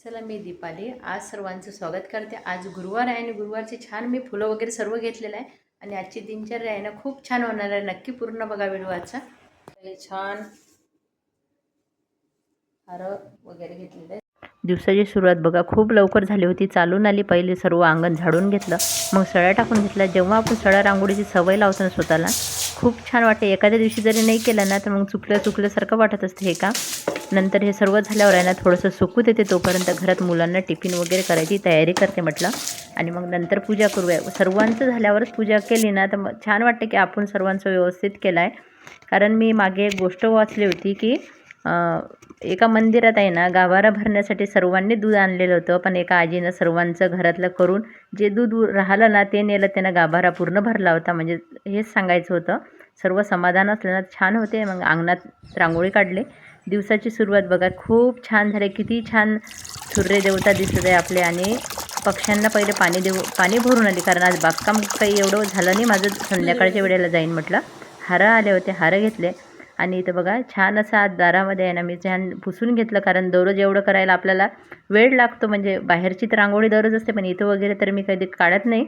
चला मी दीपाली. आज सर्वांचं स्वागत करते. आज गुरुवार आहे आणि गुरुवारचे छान मी फुलं वगैरे सर्व घेतलेलं आहे. आणि आजची दिनचर्या आहे ना खूप छान होणार आहे. नक्की पूर्ण बघा व्हिडिओ आजचा. छान हार वगैरे घेतलेलं आहे. दिवसाची सुरुवात बघा खूप लवकर झाली होती. चालून आली पहिले सर्व अंगण झाडून घेतलं. मग सळ्या टाकून घेतल्या जेव्हा आपण सळ्या रांगोळीची सवय लावतो ना स्वतःला खूप छान वाटते. एखाद्या दिवशी जरी नाही केलं ना तर मग चुकलं चुकल्यासारखं वाटत असते हे का? नंतर हे सर्व झाल्यावर आहे ना थोडंसं सुकू देते तोपर्यंत घरात मुलांना टिफिन वगैरे करायची तयारी करते म्हटलं. आणि मग नंतर पूजा करूया. सर्वांचं झाल्यावरच पूजा केली ना तर मग छान वाटते की आपण सर्वांचं व्यवस्थित केलं आहे कारण मी मागे एक गोष्ट वाचली होती की एका मंदिरात आहे ना गाभारा भरण्यासाठी सर्वांनी दूध आणलेलं होतं. पण एका आजीनं सर्वांचं घरातलं करून जे दूध उ- राहिलं ना ते नेलं. त्यानं गाभारा पूर्ण भरला होता. म्हणजे हेच सांगायचं होतं. सर्व समाधान असलं ना छान होते. मग अंगणात रांगोळी काढली. दिवसाची सुरुवात बघा. खूप छान झाली. किती छान सूर्यदेवता दिसत आहे आपले आणि पक्ष्यांना पहिले पाणी देऊ पाणी भरून आली. कारण आज बागकाम काही एवढं झालं नाही. माझं संध्याकाळच्या वेळेला जाईन म्हटलं. हारं आले होते. हारं घेतले. आणि इथं बघा छान असं आज दारामध्ये आहे ना मी छान पुसून घेतलं. कारण दररोज एवढं करायला आपल्याला वेळ लागतो. म्हणजे बाहेरची तर रांगोळी दररोज असते पण इथं वगैरे तर मी कधी काढत नाही.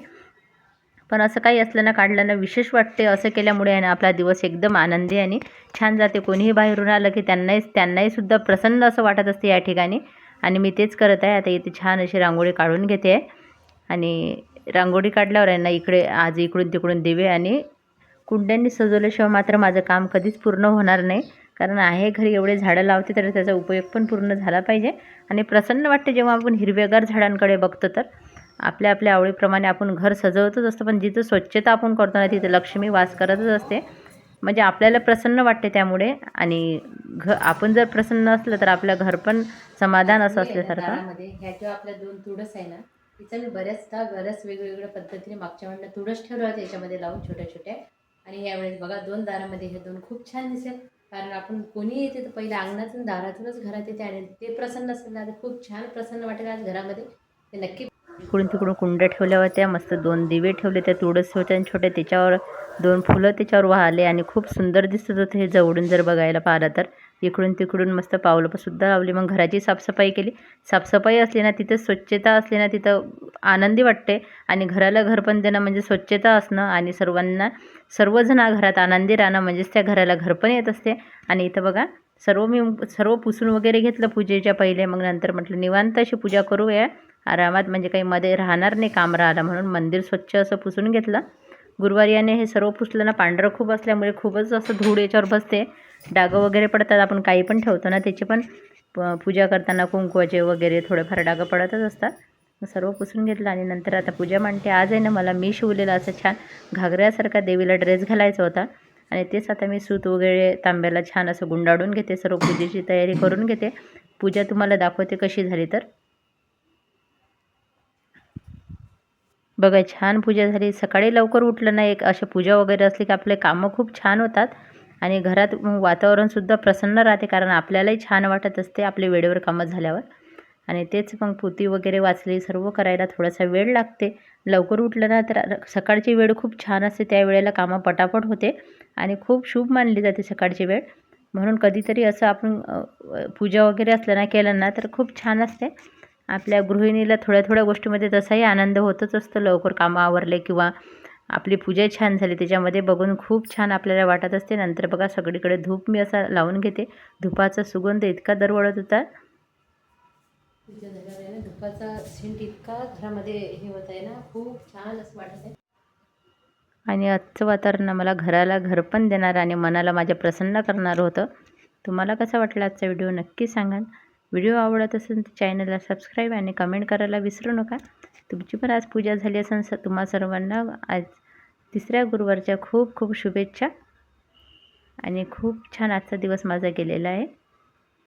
पण असं काही असलं ना काढलं ना विशेष वाटते असं केल्यामुळे आहे ना आपला दिवस एकदम आनंदी आणि छान जाते. कोणीही बाहेरून आलं की त्यांनाही त्यांनाही सुद्धा प्रसन्न असं वाटत असते या ठिकाणी. आणि मी तेच करत आहे. आता इथे छान अशी रांगोळी काढून घेते. आहे आणि रांगोळी काढल्यावर आहे ना इकडे आज इकडून तिकडून दिवे आणि कुंड्यांनी सजवल्याशिवाय मात्र माझं काम कधीच पूर्ण होणार नाही. कारण आहे घरी एवढे झाडं लावते तर त्याचा उपयोग पण पूर्ण झाला पाहिजे. आणि प्रसन्न वाटते जेव्हा आपण हिरवेगार झाडांकडे बघतो तर. आपल्या आपल्या आवडीप्रमाणे आपण घर सजवतच असतो पण जिथं स्वच्छता आपण करतो ना तिथं लक्ष्मी वास करतच असते. म्हणजे आपल्याला प्रसन्न वाटते त्यामुळे. आणि घ आपण जर प्रसन्न असलं तर आपलं घर पण समाधान असं असल्यासारखं. दारामध्ये ह्या ज्या आपल्या दोन तुळस आहे ना तिचा मी बऱ्याचदा बऱ्याच वेगवेगळ्या पद्धतीने मागच्या वेळेला तुळस ठेवलं होतं याच्यामध्ये लावून छोट्या छोट्या. आणि यावेळेस बघा दोन दारामध्ये हे दोन खूप छान दिसेल. कारण आपण कोणी येते तर पहिले अंगणातून दारातूनच घरात येते आणि ते प्रसन्न असेल ना तर खूप छान प्रसन्न वाटेल आज घरामध्ये. ते नक्की इकडून तिकडून कुंड्या ठेवल्या होत्या मस्त दोन दिवे ठेवले त्या तुळस होत्या आणि छोट्या त्याच्यावर दोन फुलं त्याच्यावर वाहले आणि खूप सुंदर दिसत होतं हे जवळून जर बघायला पाहिलं तर. इकडून तिकडून मस्त पावलंसुद्धा लावली. मग घराची साफसफाई केली. साफसफाई असली ना तिथं स्वच्छता असली ना तिथं आनंदी वाटते आणि घराला घर पण देणं म्हणजे स्वच्छता असणं आणि सर्वांना सर्वजण घरात आनंदी राहणं म्हणजेच त्या घराला घर पण येत असते. आणि इथं बघा सर्व मी सर्व पुसून वगैरे घेतलं पूजेच्या पहिले. मग नंतर म्हटलं निवांत अशी पूजा करूया. आरामात म्हणजे काही मध्ये राहणार नाही काम राहिलं म्हणून मंदिर स्वच्छ असं पुसून घेतलं. गुरुवारी याने हे सर्व पुसलं ना पांढरं खूप असल्यामुळे खूपच असं धूळ याच्यावर बसते. डागं वगैरे पडतात आपण काही पण ठेवतो ना त्याचे पण प- पूजा करताना कुंकवाचे वगैरे थोडेफार डागं पडतच असतात. सर्व पुसून घेतलं आणि नंतर आता पूजा मांडते. आज आहे ना मला मी शिवलेला असं छान घागऱ्यासारखा देवीला ड्रेस घालायचा होता. आणि तेच आता मी सूत वगैरे तांब्याला छान असं गुंडाळून घेते सर्व पूजेची तयारी करून घेते. पूजा तुम्हाला दाखवते कशी झाली तर. बघा छान पूजा झाली. सकाळी लवकर उठलं ना एक अशी पूजा वगैरे असली की आपले कामं खूप छान होतात आणि घरात वातावरणसुद्धा प्रसन्न राहते कारण आपल्यालाही छान वाटत असते आपले वेळेवर कामं झाल्यावर. आणि तेच मग पोती वगैरे वाचली सर्व करायला थोडासा वेळ लागते. लवकर उठलं ना तर सकाळची वेळ खूप छान असते. त्या वेळेला कामं पटापट होते आणि खूप शुभ मानली जाते सकाळची वेळ. म्हणून कधीतरी असं आपण पूजा वगैरे असलं ना केलं ना तर खूप छान असते. आपल्या गृहिणीला थोड्या थोड्या गोष्टीमध्ये तसाही आनंद होतच असतो. लवकर कामं आवरले किंवा आपली पूजा छान झाली त्याच्यामध्ये बघून खूप छान आपल्याला वाटत असते. नंतर बघा सगळीकडे धूप मी असा लावून घेते. धुपाचा सुगंध इतका दरवळत होता. पूजा झाल्यावर आहे ना धुपाचा सेंट इतका घरामध्ये हे होत आहे ना खूप छान असं वाटत आहे. आणि आजचं वातावरण आम्हाला घराला घर पण देणार आणि मनाला माझ्या प्रसन्न करणारं होतं. तुम्हाला कसा वाटला आजचा व्हिडिओ नक्की सांगा व्हिडिओ आवडत असेल तर चॅनलला सबस्क्राईब आणि कमेंट करायला विसरू नका. तुमची पण आज पूजा झाली असेल स तुम्हा सर्वांना आज तिसऱ्या गुरुवारच्या खूप खूप शुभेच्छा. आणि खूप छान आजचा दिवस माझा गेलेला आहे.